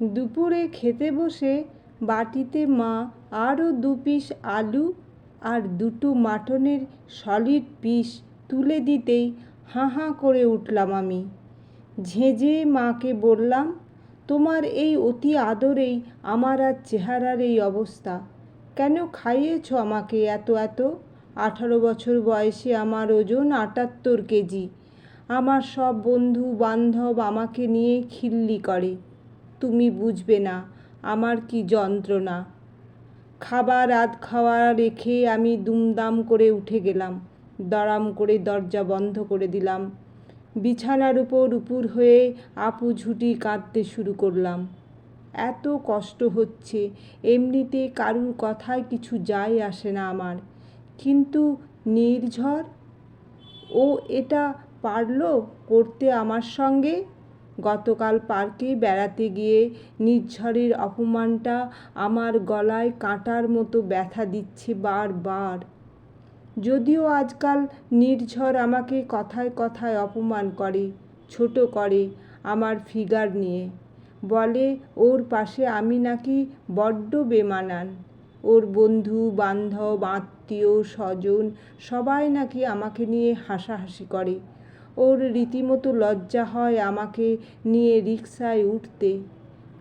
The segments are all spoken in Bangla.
দুপুরে খেতে বসে বাটিতে মা আরও দু পিস আলু আর দুটো মাটনের সলিড পিস তুলে দিতেই হাঁ হাঁ করে উঠলাম আমি। ঝেঁঝে মাকে বললাম, তোমার এই অতি আদরেই আমার আর চেহারার এই অবস্থা। কেন খাইয়েছ আমাকে এত এত? আঠারো বছর বয়সে আমার ওজন আটাত্তর কেজি। আমার সব বন্ধু বান্ধব আমাকে নিয়ে খিল্লি করে। তুমি বুঝবে না, আমার কি যন্ত্রণা। খাবার আধ খাওয়া রেখে আমি দুমদাম করে উঠে গেলাম, দড়াম করে দরজা বন্ধ করে দিলাম, বিছানার উপর উপুর হয়ে আপু ঝুটি কাঁদতে শুরু করলাম। এত কষ্ট হচ্ছে, এমনিতে কারুর কথায় কিছু যায় আসে না আমার, কিন্তু নির্ঝর? ও এটা পারল করতে আমার সঙ্গে? গতকাল পার্কে বেড়াতে গিয়ে নির্ঝরের অপমানটা আমার গলায় কাঁটার মতো ব্যথা দিচ্ছে বারবার। যদিও আজকাল নির্ঝর আমাকে কথায় কথায় অপমান করে, ছোট করে আমার ফিগার নিয়ে। বলে, ওর পাশে আমি নাকি বড্ড বেমানান। ওর বন্ধু, বান্ধব, আত্মীয়, স্বজন সবাই নাকি আমাকে নিয়ে হাসাহাসি করে। ওর রীতিমতো লজ্জা হয় আমাকে নিয়ে রিক্সায় উঠতে।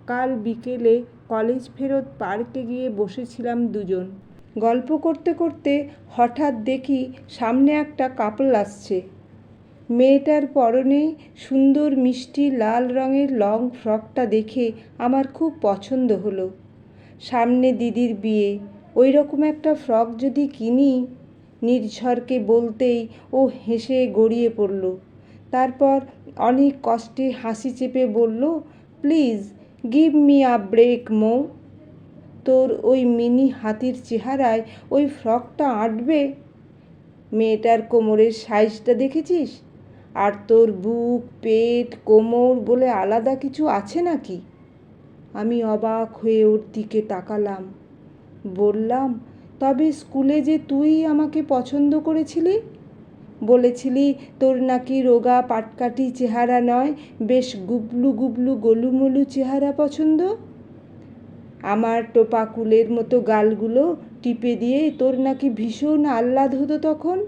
কাল বিকেলে কলেজ ফেরত পার্কে গিয়ে বসেছিলাম দুজন। গল্প করতে করতে হঠাৎ দেখি সামনে একটা কাপল আসছে। মেয়েটার পরনে সুন্দর মিষ্টি লাল রঙের লং ফ্রকটা দেখে আমার খুব পছন্দ হলো। সামনে দিদির বিয়ে ওই রকম একটা ফ্রক যদি কিনি, নির্ঝরকে বলতেই ও হেসে গড়িয়ে পড়ল। তারপর অনেক কষ্টে হাসি চেপে বলল, please, give me a break, মো। তোর ওই মিনি হাতির চেহারায় ওই ফ্রকটা আঁটবে? মেয়েটার কোমরের সাইজটা দেখেছিস? আর তোর বুক, পেট, কোমর বলে আলাদা কিছু আছে নাকি? আমি অবাক হয়ে ওর দিকে তাকালাম। বললাম, তবে স্কুলে যে তুই আমাকে পছন্দ করেছিলি? বলেছিলি, তোর নাকি রোগা পাটকাঠি চেহারা নয়, বেশ গুবলু গুবলু গোলুমলু চেহারা পছন্দ? আমার টোপা কুলের মতো গালগুলো টিপে দিয়ে তোর নাকি ভীষণ আহ্লাদ হতো তখন?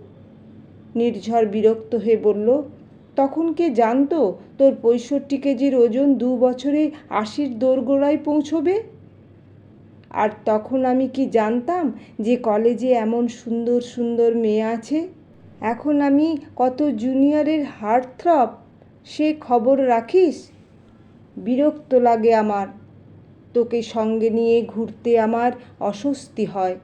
নির্ঝর বিরক্ত হয়ে বলল, তখন কে জানতো তোর পঁয়ষট্টি কেজির ওজন দু বছরে আশির দোরগোড়ায় পৌঁছবে? আর তখন আমি কি জানতাম যে কলেজে এমন সুন্দর সুন্দর মেয়ে আছে? এখন আমি কত জুনিয়রের হার্টথ্রব সে খবর রাখিস? বিরক্ত লাগে আমার। তোকে সঙ্গে নিয়ে ঘুরতে আমার অস্বস্তি হয়।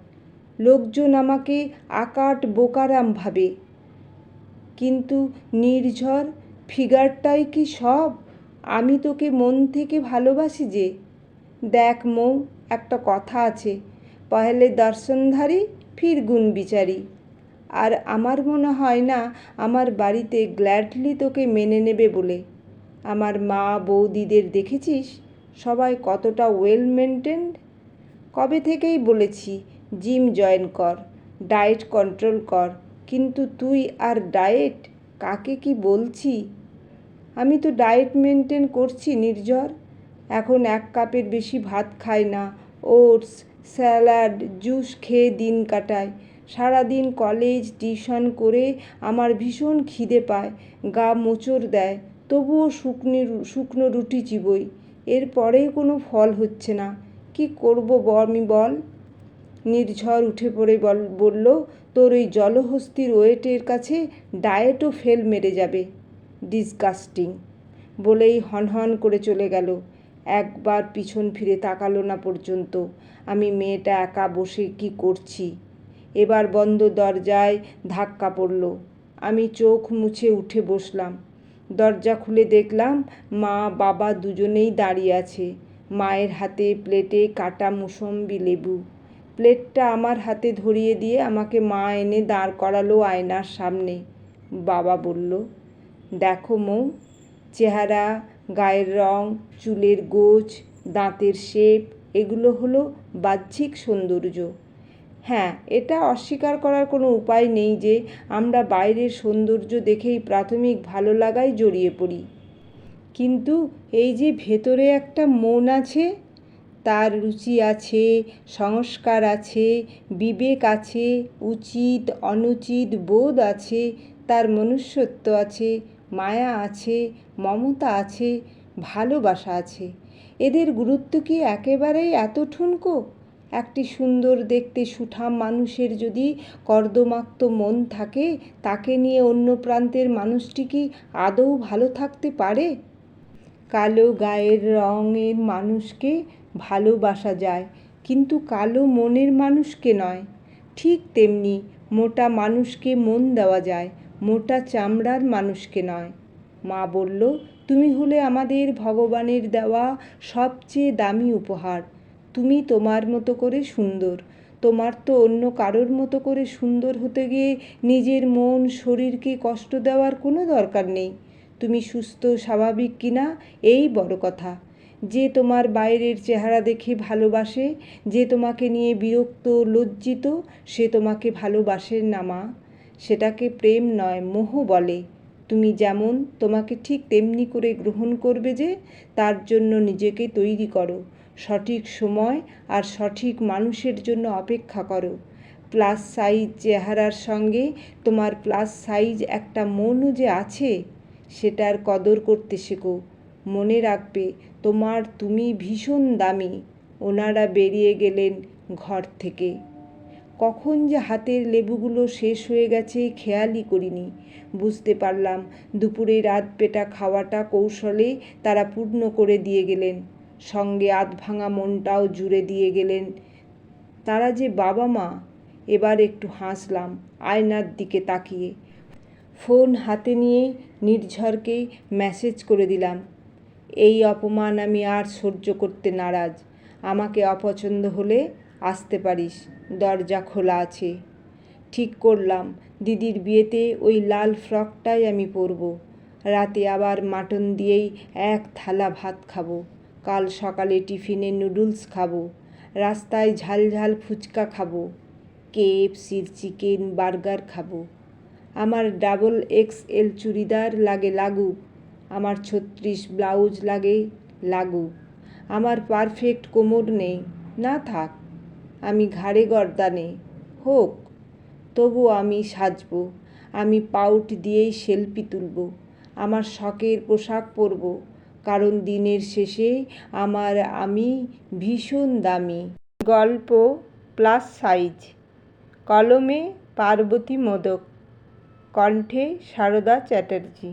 লোকজন আমাকে আকাট বোকারাম ভাবে। কিন্তু নির্ঝর ফিগারটাই কি সব? আমি তোকে মন থেকে ভালোবাসি যে। দেখ মৌ, একটা কথা আছে। পহেলে দর্শনধারী ফির গুণ বিচারি। আর আমার মনে হয় না আমার বাড়িতে গ্ল্যাডলি তোকে মেনে নেবে বলে। আমার মা বৌদিদের দেখেছিস? সবাই কতটা ওয়েল মেনটেন্ড কবে থেকেই বলেছি জিম জয়েন কর ডায়েট কন্ট্রোল কর, কিন্তু তুই আর ডায়েট কাকে কি বলছি? আমি তো ডায়েট মেনটেন করছি নির্জর এখন এক কাপের বেশি ভাত খাই না ওটস স্যালাড জুস খেয়ে দিন কাটাই সারাদিন কলেজ টিউশন করে আমার ভীষণ খিদে পায়, গা মোচড় দেয়, তবুও শুকনি শুকনো রুটি চিবই এরপরেও কোনো ফল হচ্ছে না। কি করব আমি বল? নির্ঝর উঠে পড়ে বল, বলল, তোর ওই জলহস্তির ওয়েটের কাছে ডায়েটও ফেল মেরে যাবে। ডিসগাস্টিং বলেই হনহন করে চলে গেল। একবার পিছন ফিরে তাকালো না পর্যন্ত। আমি মেয়েটা একা বসে কি করছি? এবার বন্ধ দরজায় ধাক্কা পড়ল। আমি চোখ মুছে উঠে বসলাম। দরজা খুলে দেখলাম মা, বাবা দুজনেই দাঁড়িয়ে আছে। মায়ের হাতে প্লেটে কাটা মুসম্বি লেবু। প্লেটটা আমার হাতে ধরিয়ে দিয়ে আমাকে মা এনে দাঁড় করালো আয়নার সামনে। বাবা বলল, দেখো মৌ, চেহারা, গায়ের রং, চুলের গোছ, দাঁতের শেপ, এগুলো হলো বাহ্যিক সৌন্দর্য। হ্যাঁ এটা অস্বীকার করার কোনো উপায় নেই যে আমরা বাইরের সৌন্দর্য দেখেই প্রাথমিক ভালো লাগায় জড়িয়ে পড়ি। কিন্তু এই যে ভেতরে একটা মন আছে, তার রুচি আছে, সংস্কার আছে, বিবেক আছে, উচিত, অনুচিত, বোধ আছে, তার মনুষ্যত্ব আছে, মায়া আছে, মমতা আছে, ভালোবাসা আছে, এদের গুরুত্ব কি একেবারেই এত ঠুনকো একটি সুন্দর দেখতে সুঠাম মানুষের যদি কর্দমাক্ত মন থাকে, তাকে নিয়ে অন্য প্রান্তের মানুষটি কি আদৌ ভালো থাকতে পারে? কালো গায়ের রঙের মানুষকে ভালোবাসা যায়, কিন্তু কালো মনের মানুষকে নয়। ঠিক তেমনি মোটা মানুষকে মন দেওয়া যায়, মোটা চামড়ার মানুষকে নয়। মা বলল, তুমি হলে আমাদের ভগবানের দেওয়া সবচেয়ে দামি উপহার। তুমি তোমার মতো করে সুন্দর। তোমার তো অন্য কারোর মতো করে সুন্দর হতে গিয়ে নিজের মন, শরীরকে কষ্ট দেওয়ার কোনো দরকার নেই। তুমি সুস্থ, স্বাভাবিক কিনা, এই বড় কথা। যে তোমার বাইরের চেহারা দেখে ভালোবাসে, যে তোমাকে নিয়ে বিরক্ত, লজ্জিত, সে তোমাকে ভালোবাসে না মা। সেটাকে প্রেম নয়, মোহ বলে। তুমি যেমন তোমাকে ঠিক তেমনি করে গ্রহণ করবে যে, তার জন্য নিজেকে তৈরি করো। সঠিক সময় আর সঠিক মানুষের জন্য অপেক্ষা করো। প্লাস সাইজ চেহারার সঙ্গে তোমার প্লাস সাইজ একটা মনও যে আছে, সেটার কদর করতে শেখো। মনে রাখবে, তোমার তুমি ভীষণ দামি। ওনারা বেরিয়ে গেলেন ঘর থেকে। কখন যে হাতের লেবুগুলো শেষ হয়ে গেছে খেয়ালই করিনি। বুঝতে পারলাম, দুপুরে রাত পেটা খাওয়াটা কৌশলে তারা পূর্ণ করে দিয়ে গেলেন। সঙ্গে আধভাঙা মনটাও জুড়ে দিয়ে গেলেন। তারা যে বাবা মা, এবার একটু হাসলাম, আয়নার দিকে তাকিয়ে। ফোন হাতে নিয়ে নির্ঝরকে মেসেজ করে দিলাম, এই অপমান আমি আর সহ্য করতে নারাজ। আমাকে অপছন্দ হলে আসতে পারিস, দরজা খোলা আছে। ঠিক করলাম, দিদির বিয়েতে ওই লাল ফ্রকটাই আমি পরব। রাতে আবার মাটন দিয়েই এক থালা ভাত খাব। কাল সকালে টিফিনে নুডলস খাব, রাস্তায় ঝাল ঝাল ফুচকা খাব কেএফসির চিকেন বার্গার খাব। আমার ডাবল এক্স এল চুড়িদার লাগে লাগু আমার ছত্রিশ ব্লাউজ লাগে লাগু আমার পারফেক্ট কোমর নেই, না থাক, আমি ঘাড়ে গর্দানে হোক, তবু আমি সাজব, আমি পাউট দিয়েই সেলফি তুলব, আমার শখের পোশাক পরব কারণ দিনের শেষে আমার আমি ভীষণ দামি। গল্প প্লাস সাইজ। কলমে পার্বতী মোদক। কণ্ঠে সারদা চ্যাটার্জি।